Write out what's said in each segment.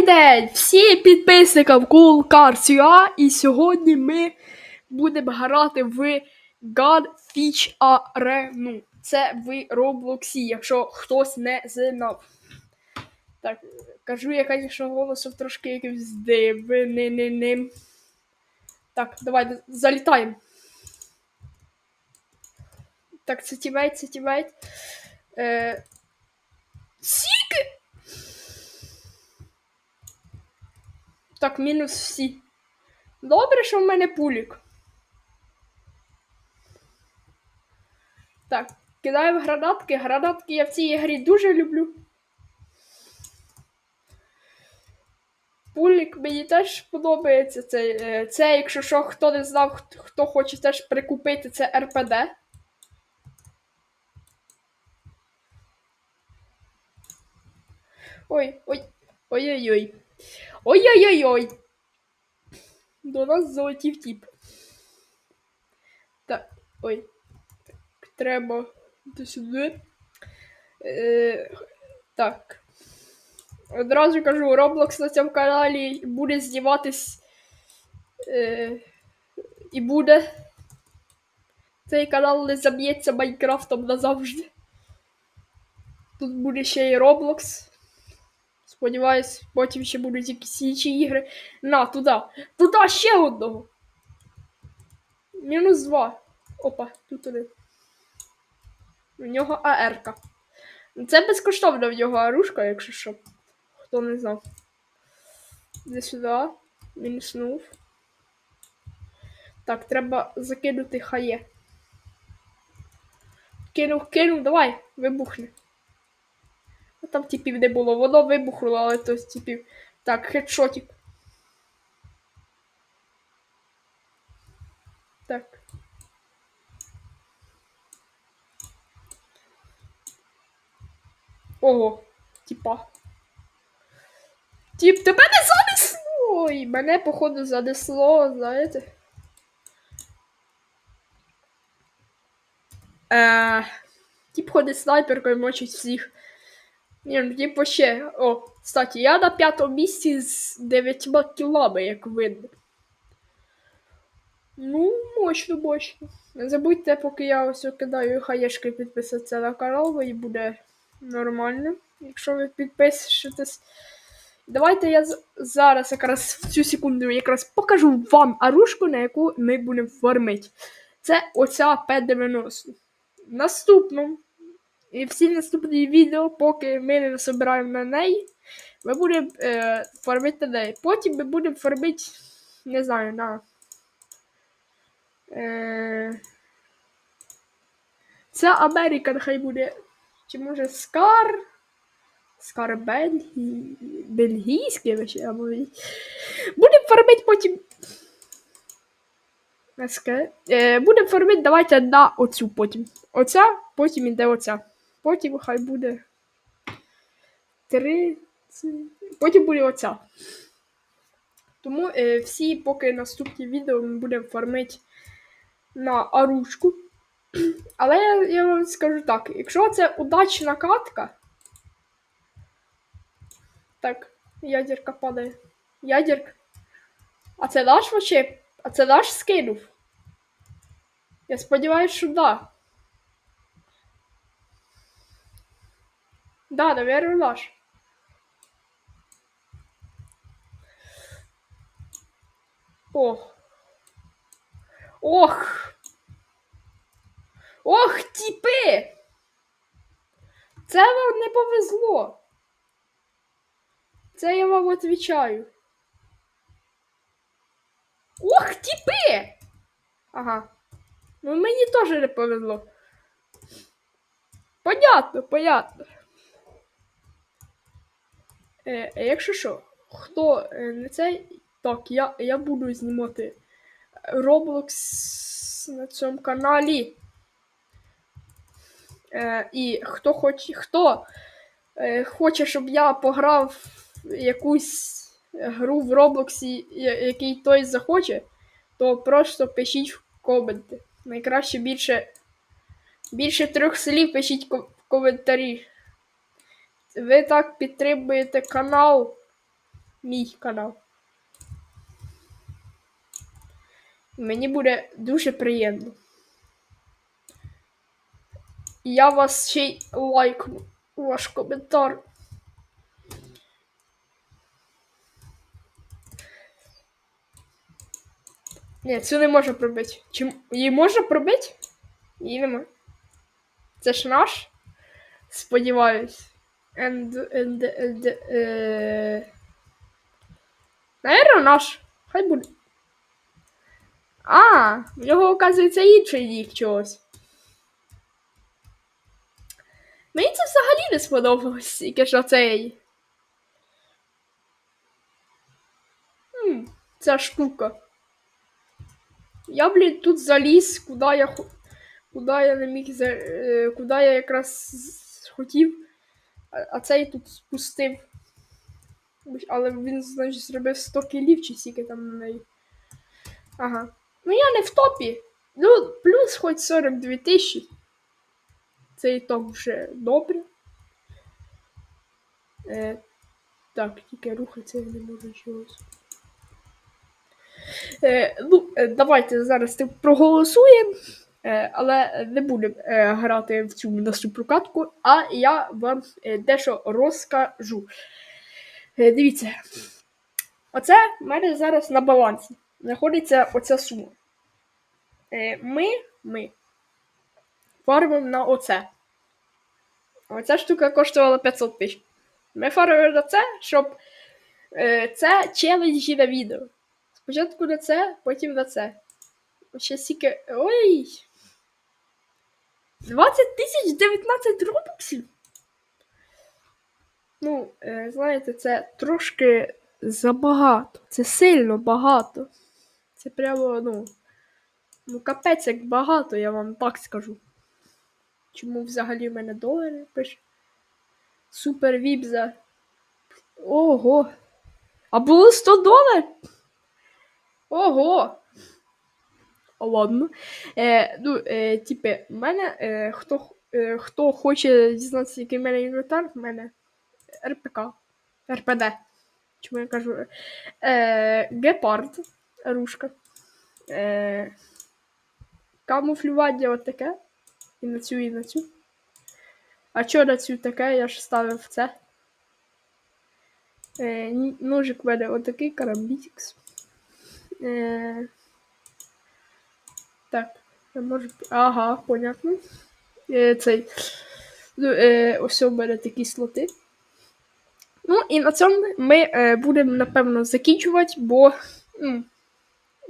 День всім підписникам Cool Cars UA, і сьогодні ми будемо грати в God Fish Arena. Це в Роблоксі, якщо хтось не знав. Так, кажу я, звісно, голосом трошки якимсь дивним. Так, давай, залітаємо. Так, це тімейт, це тімейт. Е... Сіки! Так, мінус всі. Добре, що в мене пулік. Так, кидаємо гранатки. Гранатки я в цій грі дуже люблю. Пулік мені теж подобається. Це, е, це якщо що, хто не знав, хто хоче теж прикупити, це РПД. Ой, ой, ой-ой-ой. Ой-ой-ой-ой. До нас залетів тіп. Так, ой. Треба до сюди. Е, так. Одразу кажу, Roblox на цьому каналі буде зніматись. Е, і буде. Цей канал не заб'ється Майнкрафтом назавжди. Тут буде ще і Roblox. Сподіваюсь, потім ще будуть якісь інші ігри. На, туди. Туди ще одного. Мінус два. Опа, тут один. У нього АРка. Це безкоштовна в нього оружка, якщо що. Хто не знав. Іди сюди. Мінуснув. Так, треба закинути хає. Кинув, кинув, давай, вибухне. А там типів не було. Воно вибухнуло, але то типів. Так, хедшотик. Так. Ого, типа. Тіп, тебе не занесло! Ой, мене, походу, занесло, знаєте. Е, тіп ходить снайперкою мочить всіх. Ні, ну типу ще. О, кстати, я на п'ятому місці з 9 кілами, як видно. Ну, мощно, мощно. Не забудьте, поки я ось кидаю хаєшки підписатися на канал, і буде нормально, якщо ви підпишетесь. Давайте я зараз якраз в цю секунду якраз покажу вам оружку, на яку ми будемо фармити. Це оця П-90. Наступну. І всі наступні відео, поки ми не насобираємо на неї, ми будемо е, фармити неї. Потім ми будемо фармити, не знаю, на. Е, це Америка, нехай буде. Чи може Скар? Скар Бельгі... Бельгійський ви ще або. Будемо фармити потім. Е, будемо фармити, давайте на оцю потім. Оця, потім іде оця. Потім хай буде. 30. Потім буде оця. Тому е, всі, поки наступні відео ми будемо фармити на оружку. Але я, я вам скажу так, якщо це удачна катка. Так, ядерка падає. Ядерка. А це наш вообще? А це наш скинув? Я сподіваюся, що да. Да, наверное, наш. Ох. Ох. Ох, тіпи! Це вам не повезло. Це я вам відповідаю. Ох, тіпи! Ага. Ну мені теж не повезло. Понятно, понятно. Е, е, якщо що, хто е, не цей. Так, я, я буду знімати Roblox на цьому каналі. Е, і хто хоче, хто е, хоче, щоб я пограв якусь гру в Роблоксі, який той захоче, то просто пишіть в коменти. Найкраще більше, більше трьох слів пишіть в коментарі. Ви так підтримуєте канал. мій канал. Мені буде дуже приємно. Я вас ще й лайкну. Ваш коментар. Ні, цю не можна пробити. Чи її можна пробити? Її нема. Це ж наш? Сподіваюсь. And, and, and, е... Наверно, наш. Хай буде. А, в нього, оказується, інший нік чогось. Мені це взагалі не сподобалось, тільки що цей. Хм, ця штука. Я, блін, тут заліз, куди я куди я не міг за... е, куди я якраз хотів, а, цей тут спустив. Але він, значить, зробив 100 кілів чи скільки там на неї. Ага. Ну я не в топі. Ну, плюс хоч 42 тисячі. Це і то вже добре. Е, так, тільки рухатися я не можу чогось. Е, ну, е, давайте зараз проголосуємо, але не будемо е, грати в цю наступну катку, а я вам е, дещо розкажу. Е, дивіться, оце в мене зараз на балансі знаходиться оця сума. Е, ми, ми фармимо на оце. Оця штука коштувала 500 тисяч. Ми фармимо на це, щоб е, це челенджі на відео. Спочатку на це, потім на це. Ще стільки. Ой! 20 тисяч 19 робоксів? Ну, е, знаєте, це трошки забагато. Це сильно багато. Це прямо, ну. Ну, капець, як багато, я вам так скажу. Чому взагалі в мене долари пише? Супер віп за. Ого! А було 100 доларів? Ого! Ладно. Е, ну, е, типи, в мене, е, хто, е, хто хоче дізнатися, який в мене інвентар, в мене РПК. РПД. Чому я кажу? Е, гепард, рушка. Е, камуфлювання от таке. І на цю, і на цю. А чого на цю таке? Я ж ставив це. Е, ножик в мене отакий, карамбітікс. Е, так, я можу. Ага, понятно. Е, цей. Ну, е, ось у мене такі слоти. Ну, і на цьому ми е, будемо, напевно, закінчувати, бо,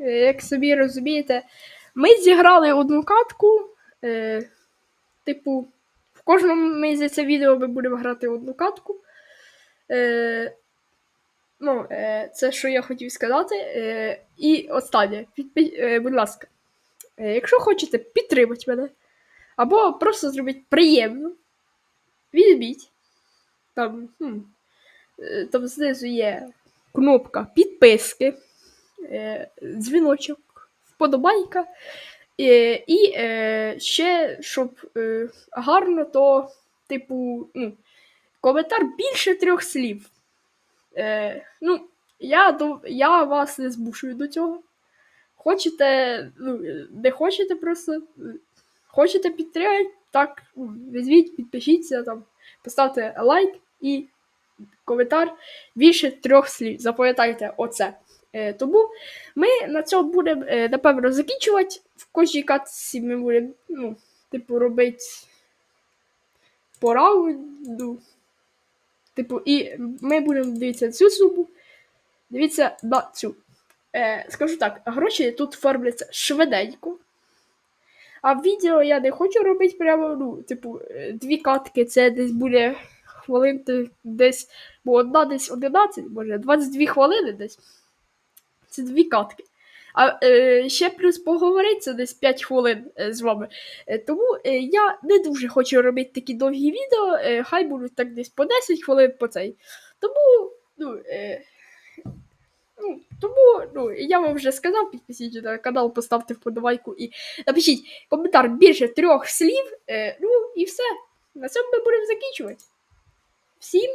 е, як собі розумієте, ми зіграли одну катку. Е, типу, в кожному ми за це відео ми будемо грати одну катку. Е, ну, е, це що я хотів сказати. Е, і останнє, підпи- е, будь ласка, якщо хочете підтримати мене, або просто зробити приємно, візьміть. Там, хм, е, там знизу є кнопка підписки, е, дзвіночок, вподобайка. Е, і е, ще, щоб е, гарно, то, типу, ну, коментар більше трьох слів. Е, ну, я, я вас не змушую до цього. Хочете, ну, не хочете просто. Хочете підтримати, так, візьміть, підпишіться, там, поставте лайк і коментар більше трьох слів. Запам'ятайте оце. Е, тому ми на цьому будемо, е, напевно, закінчувати. В кожній катці ми будемо, ну, типу, робити по раунду. Типу, і ми будемо дивитися цю суму, дивіться на цю. Е, скажу так, гроші тут фармляться швиденько. А відео я не хочу робити прямо, ну, типу, е, дві катки, це десь буде хвилин десь, бо одна десь 11, може, 22 хвилини десь. Це дві катки. А е, ще плюс поговорити це десь 5 хвилин е, з вами. Е, тому е, я не дуже хочу робити такі довгі відео, е, хай будуть так десь по 10 хвилин по цей. Тому, ну, е, ну, тому ну, я вам вже сказав, підпишіть на канал, поставте вподобайку і напишіть коментар більше трьох слів. Е, ну і все. На цьому ми будемо закінчувати. Всім